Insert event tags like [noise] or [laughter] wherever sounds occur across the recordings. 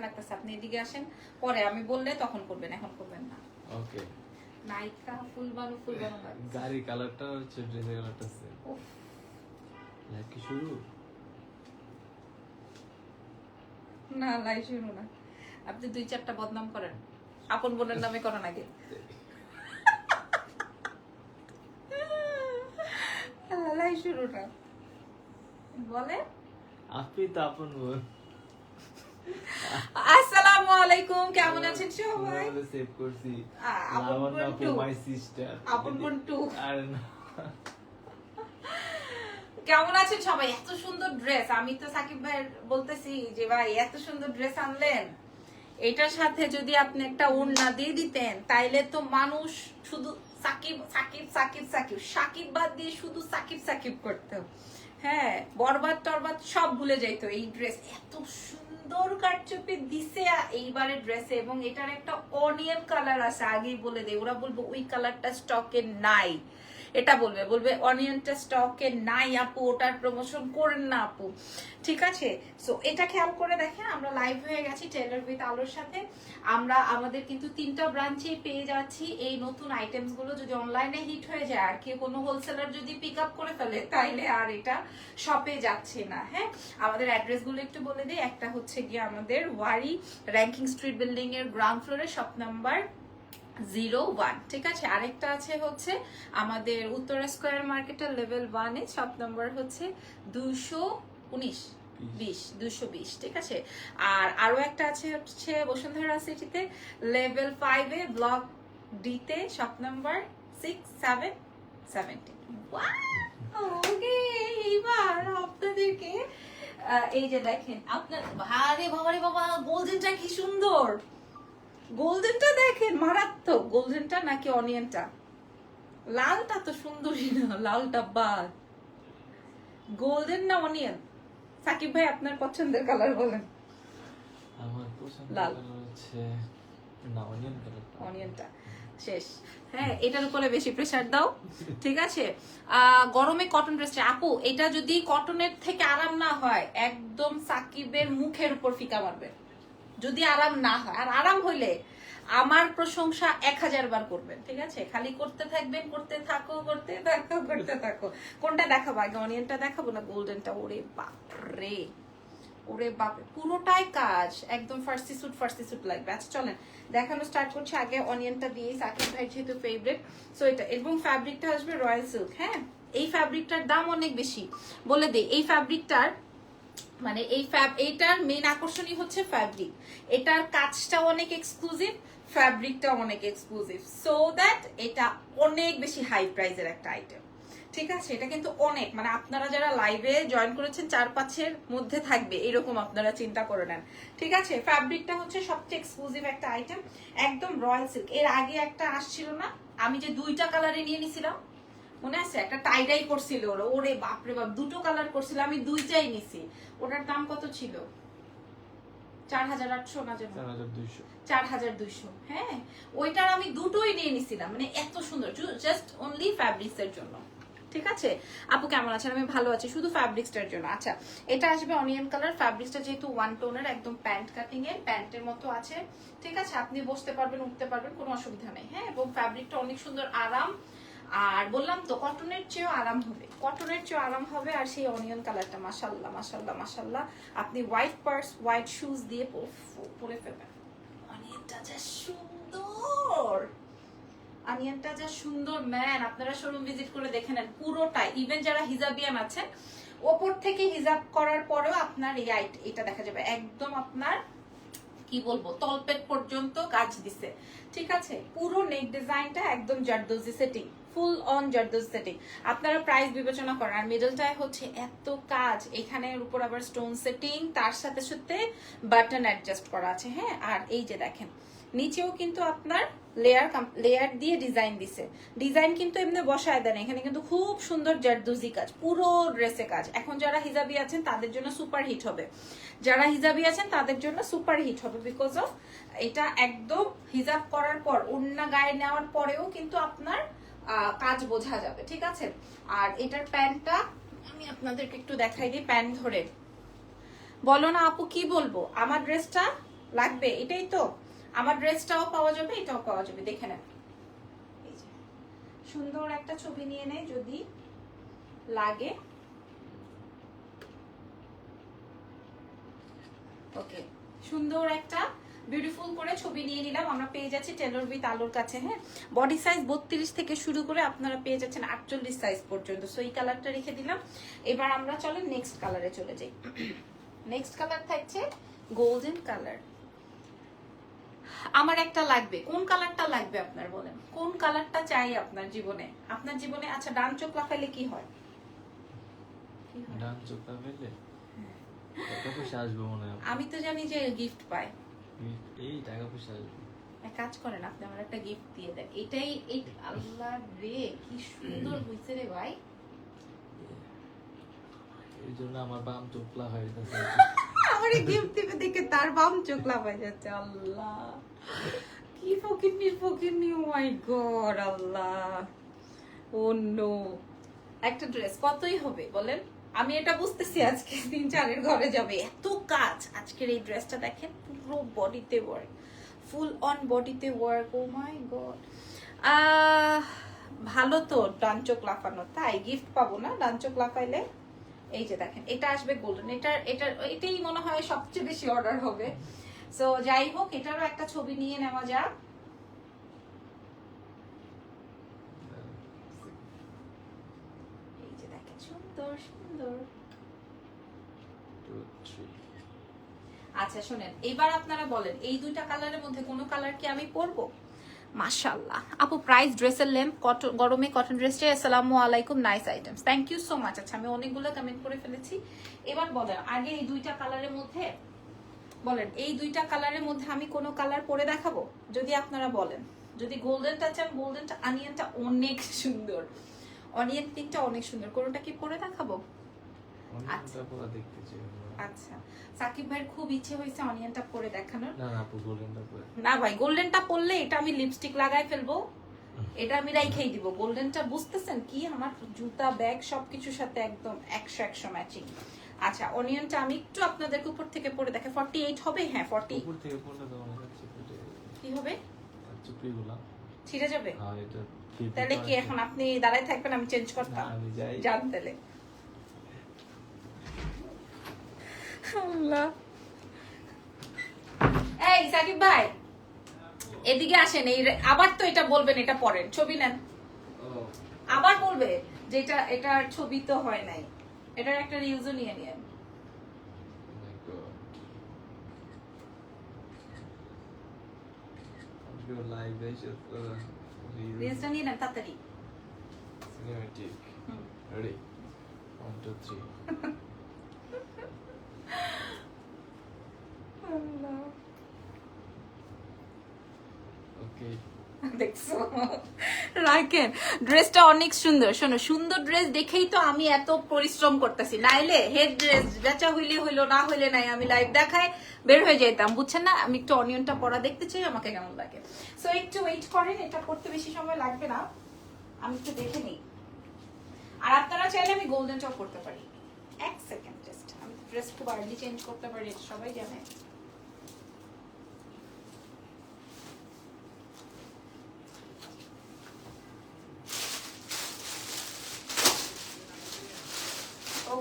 লাগতেছে। আপনি এদিকে আসেন পরে আমি বললে তখন করবেন এখন করবেন না। ওকে। নায়িকা ফুলবানু ফুলবানু [laughs] গাড়ি কালারটা হচ্ছে ড্রেসের কালারটা সেম লাইক কি শুরু? না লাই আপনি দুই চারটা বদনাম করেন। আপন বোনের নামে করেন আগে। [laughs] লাই শুরু না। বলে আপনি তো আপন বোন। আসসালামু আলাইকুম কেমন আছেন সবাই? সেভ করছি। আপন মাই সিস্টার আপন। আর কেমন আছেন সবাই? এত সুন্দর ড্রেস আমি তো সাকিব বলতেছি যে ভাই এত সুন্দর ড্রেস আনলেন। এটার সাথে যদি আপনি একটা ওড়না দিয়ে দিতেন তাইলে তো মানুষ শুধু সাকিব সাকিব সাকিব সাকিব। সাকিব বাদ দিয়ে শুধু সাকিব সাকিব করতো। হ্যাঁ বরবাদ টরবাদ সব ভুলে যাইতো এই ড্রেস এত সুন্দর কারচুপি দিছে এইবারে ড্রেসে এবং এটার একটা অনিয়ন কালার আছে আগেই বলে দেয় ওরা বলব ওই কালারটা স্টকে নাই। এটা বলবে বলবে অনিয়নটা স্টকে নাই আপু, ওটার প্রমোশন করেন না আপু। ঠিক আছে? সো এটা খেয়াল করে দেখেন, আমরা লাইভ হয়ে গেছি টেলার উইথ আলোর সাথে। আমরা, আমাদের কিন্তু তিনটা ব্রাঞ্চে পেয়ে যাচ্ছি। এই নতুন আইটেমসগুলো যদি অনলাইনে হিট হয়ে যায়, আর কেউ কোনো হোলসেলার যদি পিক আপ করে ফেলে, তাইলে আর এটা শপে যাচ্ছে না হ্যাঁ? আমাদের অ্যাড্রেসগুলো একটু বলে দিই। একটা হচ্ছে গিয়ে আমাদের ওয়ারি র্যাঙ্কিং স্ট্রিট বিল্ডিং এর গ্রাউন্ড ফ্লোরে শপ নাম্বার জিরো ওয়ান। ঠিক আছে? আরেকটা আছে হচ্ছে আমাদের উত্তরা স্কোয়ার মার্কেটের লেভেল ওয়ানে শপ নাম্বার হচ্ছে দুশো উনিশ বিশ। দুশো বিশ। ঠিক আছে? আর আরও একটা আছে হচ্ছে বসুন্ধরা সিটিতে লেভেল ফাইভে ব্লক ডিতে shop number six seven seventeen okay এইবার আপনাদেরকে এই যে দেখেন আপনার আরে বাবারে বাবা গোল্ডেনটা কি সুন্দর! গোল্ডেনটা দেখেন মারাত্মক। গোল্ডেনটা নাকি অনিয়নটা? লালটা তো সুন্দরই না লালটা বাদ গোল্ডেন না অনিয়ন? সাকিব ভাই আপনার পছন্দের কালার বলেন। আমার পছন্দ লাল। কালার হচ্ছে না অনিয়ন কালার অনিয়নটা। শেষ। হ্যাঁ এটার উপরে বেশি প্রেসার দাও। [laughs] ঠিক আছে? গরমে কটন ড্রেসটা আপু এটা যদি কটনের থেকে আরাম না হয় একদম সাকিবের মুখের উপর ফিকা মারবে। যদি আরাম না হয়, আর আরাম হইলে আমার প্রশংসা এক হাজার বার করবেন, ঠিক আছে? খালি করতে থাকবেন, করতে থাকো করতে থাকো করতে থাকো। কোনটা দেখাবো? আগে অনিয়নটা দেখাবো না গোল্ডেনটা? ওরে বাপ রে ওরে বাপরে! পুরোটাই কাজ, একদম ফার্সি স্যুট ফার্সি স্যুট লাগবে। আচ্ছা চলেন, দেখানো স্টার্ট করছি। আগে অনিয়নটা দিয়ে, সাকিব ভাই যেহেতু ফেভারিট সো এটা, এবং ফ্যাব্রিকটা আসবে রয়্যাল সিল্ক হ্যাঁ? এই ফ্যাব্রিকটার দাম অনেক বেশি। বলে দেই, এই ফ্যাব্রিকটার মানে এই ফ্যাব এইটার মেন আকর্ষণই হচ্ছে ফ্যাব্রিক এটার কাজটা অনেক এক্সক্লুসিভ ফ্যাব্রিকটা অনেক এক্সক্লুসিভ সো দ্যাট এটা অনেক বেশি হাই প্রাইসের একটা আইটেম ঠিক আছে? এটা কিন্তু অনেক মানে আপনারা যারা লাইভে জয়েন করেছেন চার পাঁচের মধ্যে থাকবে, এরকম আপনারা চিন্তা করে নেন। ঠিক আছে? ফ্যাব্রিকটা হচ্ছে সবচেয়ে এক্সক্লুসিভ একটা আইটেম একদম রয়্যাল সিল্ক এর আগে একটা আসছিল না, আমি যে দুইটা কালারে নিয়ে নিছিলাম মনে আছে? একটা টাইডাই করছিল ওরা। ওরে বাপরে বাপ দুটো কালার করছিল আমি দুইটাই নিছি। ওটার দাম কত ছিল? চার হাজার আটশো না যেন? চার হাজার দুইশো। চার হাজার দুইশো হ্যাঁ? ওইটার আমি দুটোই নিয়ে নিছিলাম। মানে এত সুন্দর জাস্ট অনলি ফ্যাব্রিক্স এর জন্য। ঠিক আছে? আপু কেমন আছেন? আমি ভালো আছি শুধু ফ্যাব্রিক্সটার জন্য। আচ্ছা এটা আসবে অনিয়ন কালার ফ্যাব্রিক্সটা যেহেতু ওয়ান টোনের একদম প্যান্ট কাটিং এর প্যান্টের মতো আছে। ঠিক আছে? আপনি বসতে পারবেন উঠতে পারবেন কোনো অসুবিধা নেই হ্যাঁ? এবং ফ্যাব্রিকটা অনেক সুন্দর আরাম। আর বললাম তো কটনের চেয়েও আরাম হবে। কটনের চেয়েও আরাম হবে আর সেই অনিয়ন কালারটা মাসাল্লাহ মাসাল্লাহ মাসাল্লাহ আপনি হোয়াইট পার্স হোয়াইট শুজ দিয়ে পরে ফেলবেন। অনিয়নটা যা সুন্দর! অনিয়নটা যা সুন্দর ম্যান আপনারা শোরুম ভিজিট করে দেখে নেন পুরোটাই। ইভেন যারা হিজাবিয়ান আছেন, ওপর থেকে হিজাব করার পরেও আপনার এই আইট- এটা দেখা যাবে। একদম আপনার, কি বলব, তলপেট পর্যন্ত কাজ দিছে। ঠিক আছে? পুরো নেক ডিজাইনটা একদম zardozi setting full on zardozi setting আপনারা প্রাইস বিবেচনা করেন। আর মিডলটায় হচ্ছে এত কাজ। এখানের উপর আবার স্টোন সেটিং তার সাথে সাথে বাটন অ্যাডজাস্ট করা আছে হ্যাঁ? আর এই যে দেখেন, নিচেও কিন্তু আপনার লেয়ার লেয়ার দিয়ে ডিজাইন দিছে। ডিজাইন কিন্তু এমনি বসায় দেন এখানে কিন্তু খুব সুন্দর জারদুজি কাজ, পুরো ড্রেসে কাজ। এখন যারা হিজাবি আছেন, তাদের জন্য সুপার হিট হবে। যারা হিজাবি আছেন, তাদের জন্য সুপার হিট হবে বিকজ অফ এটা একদম হিজাব করার পর অন্য গায়ে নেওয়ার পরেও কিন্তু আপনার কাজ বোঝা যাবে, ঠিক আছে? আর এটার প্যান্টটা আমি আপনাদেরকে একটু দেখাই দিই প্যান্ট ধরে। বলো না আপু, কি বলব? আমার ড্রেসটা লাগবে? এটাই তো। আমার ড্রেসটাও পাওয়া যাবে, এটাও পাওয়া যাবে। দেখে নেন। সুন্দর একটা ছবি নিয়ে নেয় যদি লাগে। ওকে, সুন্দর একটা বিউটিফুল করে ছবি নিয়ে নিলাম। আমরা পেয়ে যাচ্ছি টেলর উইথ আলোর কাছে হ্যাঁ? বডি সাইজ বত্রিশ থেকে শুরু করে আপনারা পেয়ে যাচ্ছেন আটচল্লিশ সাইজ পর্যন্ত। সো এই কালারটা রেখে দিলাম। এবার আমরা চলেন নেক্সট কালারে চলে যাই। নেক্সট কালার থাকছে গোল্ডেন কালার আমার একটা লাগবে। কোন কালারটা লাগবে আপনার বলেন? কোন কালারটা চাই আপনার জীবনে? আপনার জীবনে আচ্ছা ডান চোখ লাফাইলে কি হয়? কি হয়? ডান আসবে মনে হয়। আমি তো জানি যে গিফট পায়। এই টাকা পয়সা এক কাজ করেন আপনি আমার একটা গিফট দিয়ে দেন। এটাই এই আল্লাহ রে কি সুন্দর হইছে রে ভাই। এই জন্য আমার বাম চোখলা হয়ে যাচ্ছে আমার গিফট দিবে দেখে তার বাম লাফাই যাচ্ছে আল্লাহ। কি ফকিরনি ও মাই গড আল্লাহ। ও নো একটা ড্রেস কতই হবে বলেন? আমি এটা বুঝতেছি আজকে তিন চারের ঘরে যাবে। এত কাজ। আজকের এই ড্রেসটা দেখেন, পুরো বডিতে ওয়ার্ক ফুল অন বডিতে ওয়ার্ক ও মাই গড ভালো তো ডান চোখ লাফানো, তাই গিফট পাবো না? ডান চোখ লাফাইলে, এই যে দেখেন, এটা আসবে গোল্ডেন এটা এটা এটাই মনে হয় সবচেয়ে বেশি অর্ডার হবে। সো যাই হোক, এটারও একটা ছবি নিয়ে নেওয়া যাক এই যে দেখেন আচ্ছা শোনেন, এবার আপনারা বলেন, এই দুইটা কালারের মধ্যে কোনো কালার কি আমি পরবো? মাশাল্লাহ আপু প্রাইস ড্রেসের লেম কটন গরমে কটন ড্রেসটা আসসালামু আলাইকুম nice items thank you so much আচ্ছা আমি অনেকগুলো কমেন্ট করে ফেলেছি। এবার বলেন, আগে এই দুইটা কালারের মধ্যে, বলেন, এই দুইটা কালারের মধ্যে আমি কোনো কালার পরে দেখাবো? যদি আপনারা বলেন, যদি গোল্ডেনটা চান গোল্ডেনটা অনিয়নটা অনেক সুন্দর। অনিয়ন পিঙ্কটা অনেক সুন্দর। কোনোটা কি পরে দেখাবো? পুরো দেখতে চাই আচ্ছা। সাকিব ভাইয়ের খুব ইচ্ছে হয়েছে অনিয়নটা পরে দেখানোর। না না আপু গোল্ডেনটা পরে। না ভাই গোল্ডেনটা পরলে এটা আমি লিপস্টিক লাগাই ফেলব। এটা আমি রাইখেই দিব। গোল্ডেনটা বুঝতেছেন কি? আমার জুতা ব্যাগ সবকিছুর সাথে একদম একশো একশো ম্যাচিং। আচ্ছা অনিয়নটা আমি একটু আপনাদেরকে উপর থেকে পরে দেখে। ফর্টি এইট হবে? হ্যাঁ ফর্টি উপর থেকে হচ্ছে কি হবে? চুপড়িগুলা। ছিঁড়ে যাবে? হ্যাঁ তাহলে কি এখন আপনি দাঁড়ায় থাকবেন? আমি চেঞ্জ করতাম। যান তাহলে। আল্লাহ। এই সাকিব ভাই এদিকে আসেন। এই আবার তো এটা বলবেন এটা পড়েন ছবি নেন। আবার বলবে যে এটা এটার ছবি তো হয় নাই। এটার একটা রিউজও নিয়ে নিয়েন। আজকে লাইভ এসে রিলসটা নিয়ে নেন তাড়াতাড়ি cinematic hmm. Ready one two three okay দেখছ? রাখেন ড্রেসটা অনেক সুন্দর। শোনো, সুন্দর ড্রেস দেখেই তো আমি এত পরিশ্রম করতেছি। নাইলে হেড ড্রেস বেচা হইলে হইল, না হইলে নাই, আমি লাইভ দেখায় বের হয়ে যেতাম বুঝছেন না? আমি একটু অনিয়নটা পরা দেখতে চাই, আমাকে কেমন লাগে। সো একটু ওয়েট করেন, এটা করতে বেশি সময় লাগবে না। আমি একটু দেখে নিই। আর আপনারা চাইলে আমি গোল্ডেন টপ করতে পারি। এক সেকেন্ড জাস্ট আমি ড্রেস খুব আর্লি চেঞ্জ করতে পারি সবাই জানে।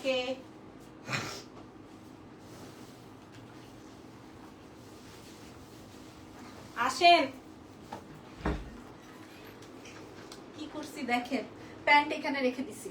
ওকে। আসেন। কি করছি দেখেন? প্যান্ট এখানে রেখে দিছি।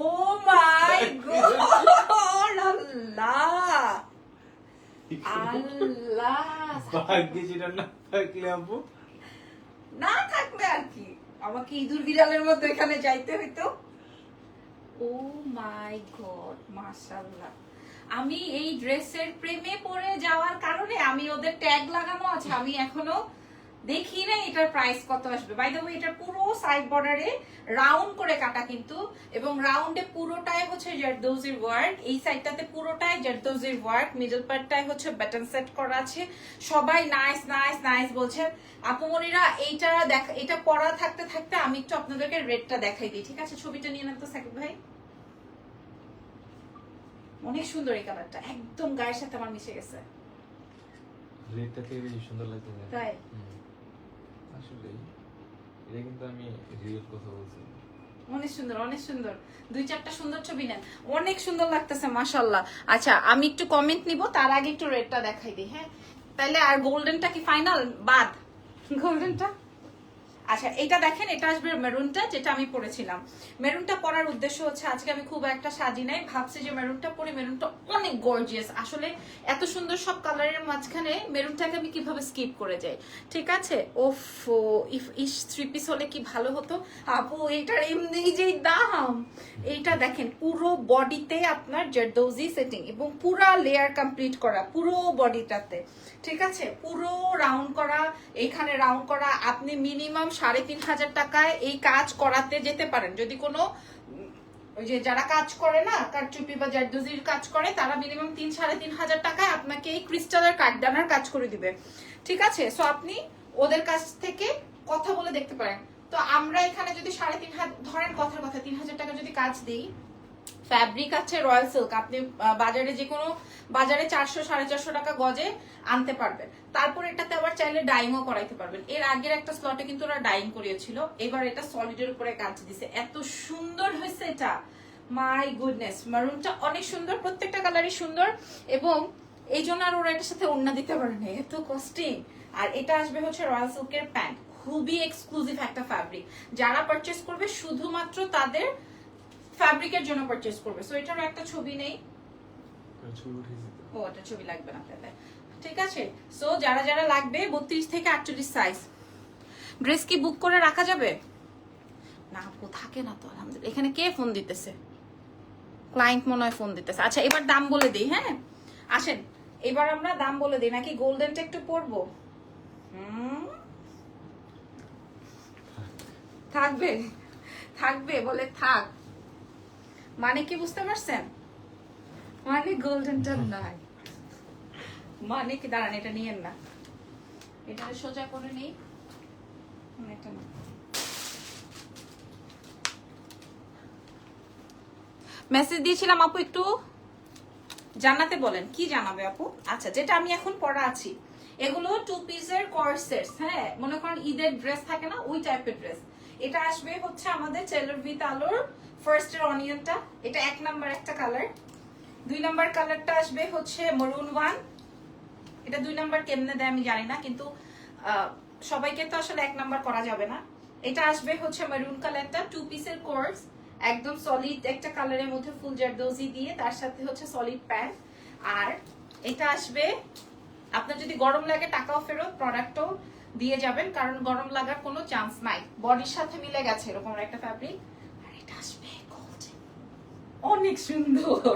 ও মাই গড আল্লাহ। আল্লাহ। ভাগ্যে সেটা না থাকলে আপু? না থাকলে আর কি। আমাকে ইঁদুর বিড়ালের মতো এখানে যাইতে হইতো। ও মাই গড, মাশাআল্লাহ। আমি এই ড্রেসের প্রেমে পড়ে যাওয়ার কারণে আমি ওদের ট্যাগ লাগানো আছে। আমি এখনও দেখি না এটার প্রাইস কত আসবে। বাই দ্য ওয়ে এটার পুরো সাইড বর্ডারে রাউন্ড করে কাটা কিন্তু এবং রাউন্ডে পুরোটাই হচ্ছে জারদৌজির ওয়ার্ক এই সাইডটাতে পুরোটাই জারদৌজির ওয়ার্ক মিডল পার্টটাই হচ্ছে বাটন সেট করা আছে। সবাই নাইস নাইস নাইস বলছেন আপুমনিরা এইটা দেখ এটা পড়া থাকতে থাকতে আমি একটু আপনাদেরকে রেডটা দেখাই দিই ঠিক আছে? ছবিটা নিয়ে নেন তো সাকিব ভাই। অনেক সুন্দর এই কালারটা একদম গায়ের সাথে আমার মিশে গেছে। থেকে বেশি সুন্দর লাগতেছে। তাই? আসলে এটা কিন্তু আমি রিয়েল কথা বলছি। অনেক সুন্দর অনেক সুন্দর। দুই চারটা সুন্দর ছবি নেন। অনেক সুন্দর লাগতেছে মাশাল্লাহ আচ্ছা আমি একটু কমেন্ট নিব তার আগে একটু রেডটা দেখাই দিই হ্যাঁ? তাহলে আর গোল্ডেনটা কি ফাইনাল বাদ। গোল্ডেনটা আচ্ছা এটা দেখেন, এটা আসবে মেরুনটা যেটা আমি পরেছিলাম। মেরুনটা পরার উদ্দেশ্য হচ্ছে, আজকে আমি খুব একটা সাজি নাই, ভাবছি যে মেরুনটা পরে মেরুনটা অনেক গর্জিয়াস আসলে এত সুন্দর সব কালারের মাঝখানে মেরুনটাকে আমি কীভাবে স্কিপ করে যাই? ঠিক আছে? ওফ, ইফ, ইস থ্রি পিস হলে কি ভালো হতো? আপু এটার এমনি যেই দাম। এইটা দেখেন, পুরো বডিতে আপনার জেরদৌজি সেটিং এবং পুরো লেয়ার কমপ্লিট করা, পুরো বডিটাতে ঠিক আছে? পুরো রাউন্ড করা এখানে রাউন্ড করা, আপনি মিনিমাম সাড়ে তিন হাজার টাকায় এই কাজ করাতে যেতে পারেন। যদি কোনো ওই যে যারা কাজ করে না, কারচুপি বা জারদুজির কাজ করে, তারা মিনিমাম তিন, সাড়ে তিন হাজার টাকায় আপনাকে এই ক্রিস্টালের কাঠডানার কাজ করে দিবে। ঠিক আছে? সো আপনি ওদের কাছ থেকে কথা বলে দেখতে পারেন। তো আমরা এখানে যদি সাড়ে তিন হাজার, ধরেন কথার কথা, তিন হাজার টাকা যদি কাজ দিই ফ্যাব্রিক আছে, রয়্যাল সিল্ক। আপনি বাজারে যে কোনো, বাজারে চারশো, সাড়ে চারশো টাকা গজে আনতে পারবেন। তারপর এটাতে আবার চাইলে ডাইংও করাইতে পারবেন। এর আগের একটা স্লটে কিন্তু ওরা ডাইং করিয়েছিল। এবার এটা সলিডের উপরে কাজ দিছে। এত সুন্দর হয়েছে এটা। মাই গুডনেস মারুনটা অনেক সুন্দর, প্রত্যেকটা কালারই সুন্দর। এবং এই জন্য আর ওরা এটার সাথে ওড়না দিতে পারে এত কস্টিং আর এটা আসবে হচ্ছে রয়্যাল সিল্কের প্যান্ট। খুবই এক্সক্লুসিভ একটা ফ্যাব্রিক যারা পারচেস করবে, শুধুমাত্র তাদের ফ্যাব্রিকের জন্য পারচেস করবে। সো এটারও একটা ছবি নেই। ও ওটা ছবি লাগবে না তাহলে। ঠিক আছে? সো যারা যারা লাগবে বত্রিশ থেকে আটচল্লিশ সাইজ ড্রেস কি বুক করে রাখা যাবে? না আপু থাকে না তো আলহামদুলিল্লাহ। এখানে কে ফোন দিতেছে? ক্লায়েন্ট মনে হয় ফোন দিতেছে। আচ্ছা এবার দাম বলে দিই হ্যাঁ? আসেন এবার আমরা দাম বলে দিই। নাকি গোল্ডেনটা একটু পরবো? থাকবে। থাকবে বলে থাক। মানে কি বুঝতে পারছেন? মানে গোল্ডেনটা নাই। মানে কি, দাঁড়ান, এটা নিয়েন না। এটা সোজা করে নেই। এটা না। মেসেজ দিয়েছিলাম আপু একটু। জানাতে বলেন, কি জানাবে আপু? আচ্ছা যেটা আমি এখন পড়া আছি। এগুলো টু পিসের কোর্সেস হ্যাঁ? মনে করেন ঈদের ড্রেস থাকে না, ওই টাইপের ড্রেস এটা আসবে হচ্ছে আমাদের চেলোর উইথ আলোর ফার্স্ট এর অনিয়নটা এটা এক নাম্বার একটা কালার দুই নাম্বার কালারটা আসবে হচ্ছে মরুন ওয়ান এটা দুই নাম্বার কেমনে দেয় আমি জানি না, কিন্তু সবাইকে তো আসলে এক নাম্বার করা যাবে না। এটা আসবে হচ্ছে মেরুন কালারটা টু পিসের কোর্স একদম সলিড একটা কালারের মধ্যে ফুল জারদৌজি দিয়ে, তার সাথে হচ্ছে সলিড প্যান্ট আর এটা আসবে আপনার যদি গরম লাগে টাকাও ফেরত প্রোডাক্টও দিয়ে যাবেন কারণ গরম লাগার কোনো চান্স নাই। বডির সাথে মিলে গেছে এরকম একটা ফ্যাব্রিক আর এটা আসবে অনেক সুন্দর।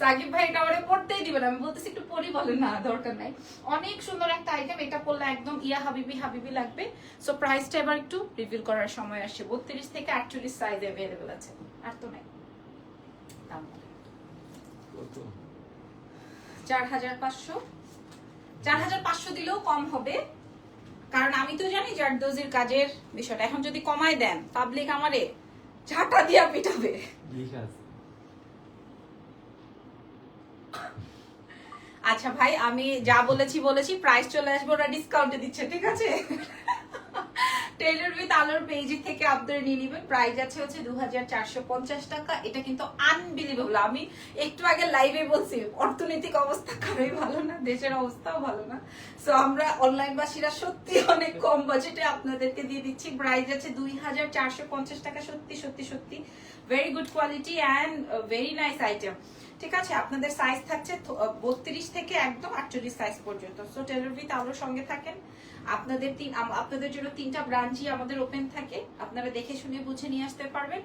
সাকিব ভাই এটা আমারে পড়তেই দিবেন আমি বলতেছি একটু পরি বলে না দরকার নাই। অনেক সুন্দর একটা আইটেম এটা পড়লে একদম ইয়া হাবিবি হাবিবি লাগবে। সো প্রাইসটা এবার একটু রিভিল করার সময় আসছে। বত্রিশ থেকে আটচল্লিশ সাইজ অ্যাভেলেবেল আছে। আর তো নাই। দাম চার হাজার পাঁচশো। চার হাজার পাঁচশো দিলেও কম হবে। কারণ আমি তো জানি জারদোজির কাজের বিষয়টা। এখন যদি কমায় দেন পাবলিক আমারে ঝাঁটা দিয়া পিটাবে। আচ্ছা ভাই আমি যা বলেছি বলেছি। প্রাইস চলে আসব ওরা ডিসকাউন্টে দিচ্ছে ঠিক আছে? টেইলর উইথ আলোর পেজ থেকে আপনারা নিয়ে নেবেন। প্রাইস আছে হচ্ছে দুই হাজার চারশো পঞ্চাশ টাকা। এটা কিন্তু আনবিলিভেবল আমি একটু আগে লাইভে বলছি, অর্থনৈতিক অবস্থা কারোই ভালো না, দেশের অবস্থাও ভালো না। সো আমরা অনলাইন বাসীরা সত্যি অনেক কম বাজেটে আপনাদেরকে দিয়ে দিচ্ছি। প্রাইস আছে দুই হাজার চারশো পঞ্চাশ টাকা। সত্যি সত্যি সত্যি। Very good quality and very nice item ঠিক আছে, আপনাদের সাইজ থাকছে বত্রিশ থেকে একদম আটচল্লিশ সাইজ পর্যন্ত। সো টেলর উইথ আলোর সঙ্গে থাকেন। আপনাদের তিন আপনাদের জন্য তিনটা ব্রাঞ্চই আমাদের ওপেন থাকে। আপনারা দেখে শুনে বুঝে নিয়ে আসতে পারবেন।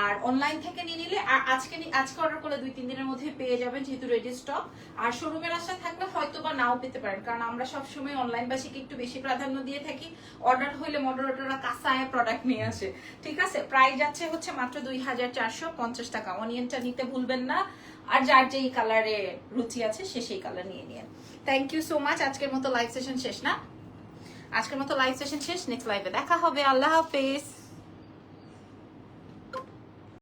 আর অনলাইন থেকে নিয়ে নিলে আর আজকে আজকে অর্ডার করলে দুই তিন দিনের মধ্যে পেয়ে যাবেন যেহেতু রেডি স্টক আর শোরুমের আশা থাকলে হয়তো বা নাও পেতে পারেন। কারণ আমরা সবসময় অনলাইন বাসীকে একটু বেশি প্রাধান্য দিয়ে থাকি। অর্ডার হইলে মডারেটররা কাঁচায় প্রোডাক্ট নিয়ে আসে। ঠিক আছে? প্রাইস যাচ্ছে হচ্ছে মাত্র দুই হাজার চারশো পঞ্চাশ টাকা। অনিয়নটা নিতে ভুলবেন না। আর যার যেই কালারে রুচি আছে, সে সেই কালার নিয়ে নিয়ে। থ্যাংক ইউ সো মাচ আজকের মতো লাইভ সেশন শেষ না? আজকের মতো লাইভ সেশন শেষ। নেক্সট লাইভে দেখা হবে। আল্লাহ হাফেজ।